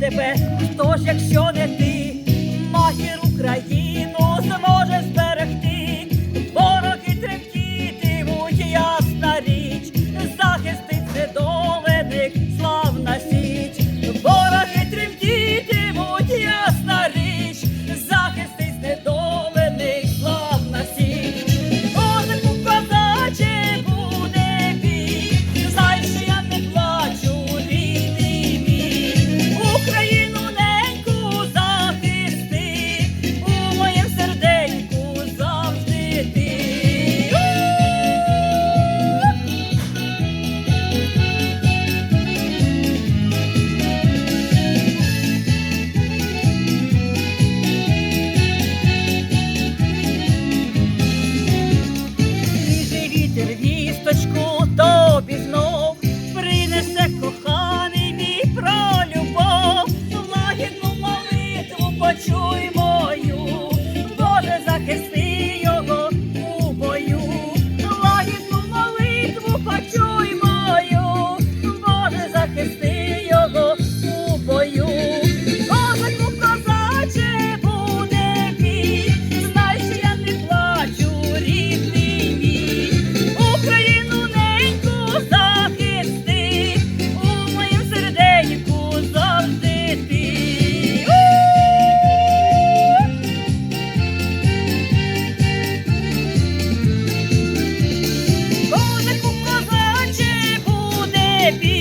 тебе, хто ж, якщо не ти? de.